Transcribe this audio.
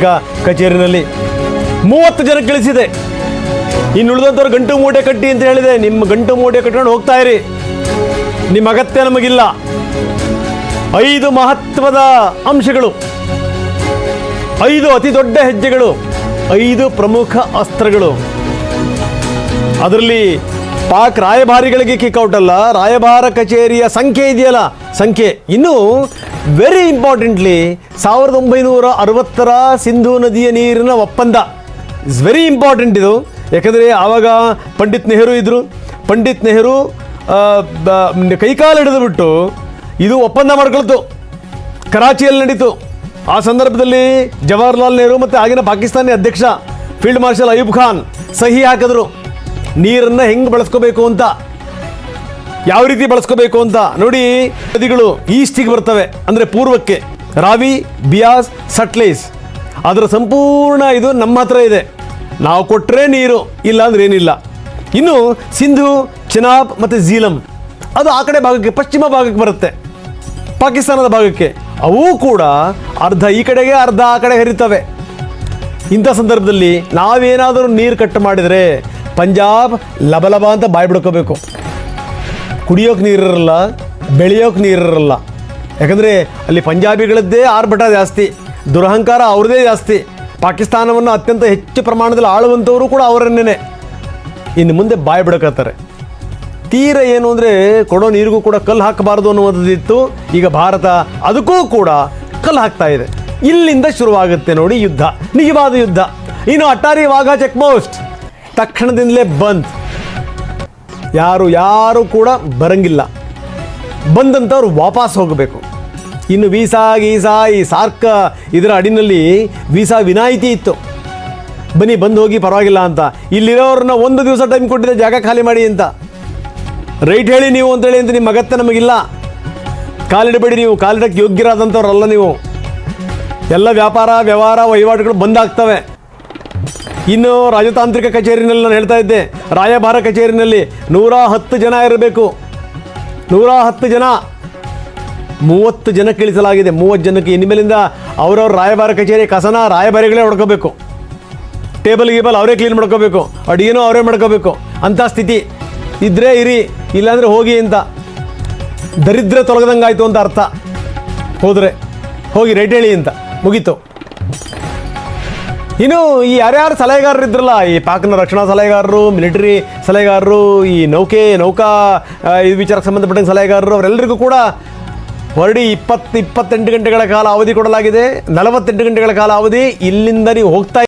ಈಗ ಕಚೇರಿನಲ್ಲಿ ಮೂವತ್ತು ಜನ ಕಳಿಸಿದೆ ಇನ್ನು ಉಳಿದಂಥವ್ರು ಗಂಟು ಮೂಟೆ ಕಟ್ಟಿ ಅಂತ ಹೇಳಿದೆ. ನಿಮ್ಮ ಗಂಟು ಮೂಟೆ ಕಟ್ಕೊಂಡು ಹೋಗ್ತಾ ಇರಿ. ನಿಮ್ಮ ಅಗತ್ಯ ನಮಗಿಲ್ಲ. ಐದು ಮಹತ್ವದ ಅಂಶಗಳು. ಐದು ಅತಿ ದೊಡ್ಡ ಹೆಜ್ಜೆಗಳು. ಐದು ಪ್ರಮುಖ ಅಸ್ತ್ರಗಳು. ಅದರಲ್ಲಿ ಪಾಕ್ ರಾಯಭಾರಿಗಳಿಗೆ ಕಿಕ್ಔಟ್ ಅಲ್ಲ. ರಾಯಭಾರ ಕಚೇರಿಯ ಸಂಖ್ಯೆ ಇದೆಯಲ್ಲ? ಸಂಖ್ಯೆ. ಇನ್ನು ವೆರಿ ಇಂಪಾರ್ಟೆಂಟ್ಲಿ ಸಾವಿರದ ಒಂಬೈನೂರ ಅರವತ್ತರ ಸಿಂಧೂ ನದಿಯ ನೀರಿನ ಒಪ್ಪಂದ. ಇಸ್ ವೆರಿ ಇಂಪಾರ್ಟೆಂಟ್ ಇದು. ಯಾಕಂದರೆ ಆವಾಗ ಪಂಡಿತ್ ನೆಹರು ಇದ್ದರು ಪಂಡಿತ್ ನೆಹರು ಕೈಕಾಲು ಹಿಡಿದು ಬಿಟ್ಟು ಇದು ಒಪ್ಪಂದ ಮಾಡ್ಕೊಳ್ತು. ಕರಾಚಿಯಲ್ಲಿ ನಡೀತು. ಆ ಸಂದರ್ಭದಲ್ಲಿ ಜವಾಹರ್ಲಾಲ್ ನೆಹರು ಮತ್ತು ಆಗಿನ ಪಾಕಿಸ್ತಾನಿ ಅಧ್ಯಕ್ಷ ಫೀಲ್ಡ್ ಮಾರ್ಷಲ್ ಅಯೂಬ್ ಖಾನ್ ಸಹಿ ಹಾಕಿದ್ರು. ನೀರನ್ನು ಹೆಂಗೆ ಬಳಸ್ಕೋಬೇಕು ಅಂತ. ಯಾವ ರೀತಿ ಬಳಸ್ಕೋಬೇಕು ಅಂತ ನೋಡಿ ನದಿಗಳು ಈಸ್ಟಿಗೆ ಬರ್ತವೆ, ಅಂದರೆ ಪೂರ್ವಕ್ಕೆ. ರಾವಿ, ಬಿಯಾಸ್, ಸಟ್ಲೇಸ್. ಅದರ ಸಂಪೂರ್ಣ ಇದು ನಮ್ಮ ಹತ್ರ ಇದೆ. ನಾವು ಕೊಟ್ಟರೆ ನೀರು, ಇಲ್ಲ ಅಂದ್ರೆ ಏನಿಲ್ಲ. ಇನ್ನು ಸಿಂಧು, ಚಿನಾಬ್ ಮತ್ತು ಝೀಲಂ. ಅದು ಆ ಕಡೆ ಭಾಗಕ್ಕೆ, ಪಶ್ಚಿಮ ಭಾಗಕ್ಕೆ ಬರುತ್ತೆ. ಪಾಕಿಸ್ತಾನದ ಭಾಗಕ್ಕೆ. ಅವು ಕೂಡ ಅರ್ಧ ಈ ಕಡೆಗೆ, ಅರ್ಧ ಆ ಕಡೆ ಹರಿತವೆ. ಇಂಥ ಸಂದರ್ಭದಲ್ಲಿ ನಾವೇನಾದರೂ ನೀರು ಕಟ್ ಮಾಡಿದರೆ ಪಂಜಾಬ್ ಲಬಲಬ ಅಂತ ಬಾಯಿ ಬಿಡ್ಕೋಬೇಕು. ಕುಡಿಯೋಕೆ ನೀರಿರಲ್ಲ, ಬೆಳೆಯೋಕೆ ನೀರಿರಲ್ಲ. ಯಾಕಂದರೆ ಅಲ್ಲಿ ಪಂಜಾಬಿಗಳದ್ದೇ ಆರ್ಭಟ ಜಾಸ್ತಿ, ದುರಹಂಕಾರ ಅವ್ರದ್ದೇ ಜಾಸ್ತಿ. ಪಾಕಿಸ್ತಾನವನ್ನು ಅತ್ಯಂತ ಹೆಚ್ಚು ಪ್ರಮಾಣದಲ್ಲಿ ಆಳುವಂಥವರು ಕೂಡ ಅವರನ್ನೇ ಇನ್ನು ಮುಂದೆ ಬಾಯಿ ಬಿಡಕತ್ತಾರೆ. ತೀರ ಏನು ಅಂದರೆ ಕೊಡೋ ನೀರಿಗೂ ಕೂಡ ಕಲ್ಲು ಹಾಕಬಾರ್ದು ಅನ್ನುವಂಥದ್ದಿತ್ತು. ಈಗ ಭಾರತ ಅದಕ್ಕೂ ಕೂಡ ಕಲ್ಲು ಹಾಕ್ತಾ ಇದೆ. ಇಲ್ಲಿಂದ ಶುರುವಾಗುತ್ತೆ ನೋಡಿ ಯುದ್ಧ, ನಿಜವಾದ ಯುದ್ಧ. ಇನ್ನು ಅಟ್ಟಾರಿ ವಾಘಾ ಚೆಕ್ ಪೋಸ್ಟ್ ತಕ್ಷಣದಿಂದಲೇ ಬಂದ್. ಯಾರು ಯಾರು ಕೂಡ ಬರಂಗಿಲ್ಲ. ಬಂದಂಥವ್ರು ವಾಪಸ್ ಹೋಗಬೇಕು. ಇನ್ನು ವೀಸಾ, ಗೀಸಾ, ಈ ಸಾರ್ಕ ಇದರ ಅಡಿನಲ್ಲಿ ವೀಸಾ ವಿನಾಯಿತಿ ಇತ್ತು. ಬನ್ನಿ, ಬಂದು ಹೋಗಿ ಪರವಾಗಿಲ್ಲ ಅಂತ. ಇಲ್ಲಿರೋರನ್ನ ಒಂದು ದಿವಸ ಟೈಮ್ ಕೊಟ್ಟಿದ್ದೆ, ಜಾಗ ಖಾಲಿ ಮಾಡಿ ಅಂತ. ರೈಟ್ ಹೇಳಿ ನೀವು ಅಂತೇಳಿ ಅಂತ ನಿಮ್ಮ ಅಗತ್ಯ ನಮಗಿಲ್ಲ. ಕಾಲಿಡಬೇಡಿ ನೀವು, ಕಾಲಿಡಕ್ಕೆ ಯೋಗ್ಯರಾದಂಥವ್ರಲ್ಲ ನೀವು. ಎಲ್ಲ ವ್ಯಾಪಾರ, ವ್ಯವಹಾರ ವಹಿವಾಟುಗಳು ಬಂದಾಗ್ತವೆ ಇನ್ನು ರಾಜತಾಂತ್ರಿಕ ಕಚೇರಿನಲ್ಲಿ ನಾನು ಹೇಳ್ತಾ ಇದ್ದೆ, ರಾಯಭಾರ ಕಚೇರಿನಲ್ಲಿ ನೂರ ಹತ್ತು ಜನ ಇರಬೇಕು. ನೂರ ಹತ್ತು ಜನ. ಮೂವತ್ತು ಜನ ಇಳಿಸಲಾಗಿದೆ ಮೂವತ್ತು ಜನಕ್ಕೆ ಇನ್ಮೇಲಿಂದ ಅವರವ್ರ ರಾಯಭಾರ ಕಚೇರಿ ಕಸನ ರಾಯಭಾರಿಗಳೇ ಹೊಡ್ಕೋಬೇಕು. ಟೇಬಲ್ ಗೀಬಲ್ ಅವರೇ ಕ್ಲೀನ್ ಮಾಡ್ಕೋಬೇಕು. ಅಡುಗೆನೂ ಅವರೇ ಮಾಡ್ಕೋಬೇಕು. ಅಂಥ ಸ್ಥಿತಿ ಇದ್ದರೆ ಇರಿ, ಇಲ್ಲಾಂದರೆ ಹೋಗಿ ಅಂತ. ದರಿದ್ರ ತೊಲಗದಂಗಾಯ್ತು ಅಂತ ಅರ್ಥ. ಹೋದರೆ, ಹೋಗಿ ರೇಟ್ ಹೇಳಿ ಅಂತ. ಮುಗೀತು. ಇನ್ನು ಈ ಯಾರ್ಯಾರು ಸಲಹೆಗಾರರು ಇದ್ರಲ್ಲ, ಈ ಪಾಕ್ನ ರಕ್ಷಣಾ ಸಲಹೆಗಾರರು, ಮಿಲಿಟರಿ ಸಲಹೆಗಾರರು, ಈ ನೌಕೆ, ನೌಕಾ ಇದು ವಿಚಾರಕ್ಕೆ ಸಂಬಂಧಪಟ್ಟ ಸಲಹೆಗಾರರು, ಅವರೆಲ್ಲರಿಗೂ ಕೂಡ ಹೊರಡಿ ಇಪ್ಪತ್ತು ಇಪ್ಪತ್ತೆಂಟು ಗಂಟೆಗಳ ಕಾಲ ಅವಧಿ ಕೊಡಲಾಗಿದೆ. ನಲವತ್ತೆಂಟು ಗಂಟೆಗಳ ಕಾಲ ಅವಧಿ ಇಲ್ಲಿಂದ ನೀವು ಹೋಗ್ತಾ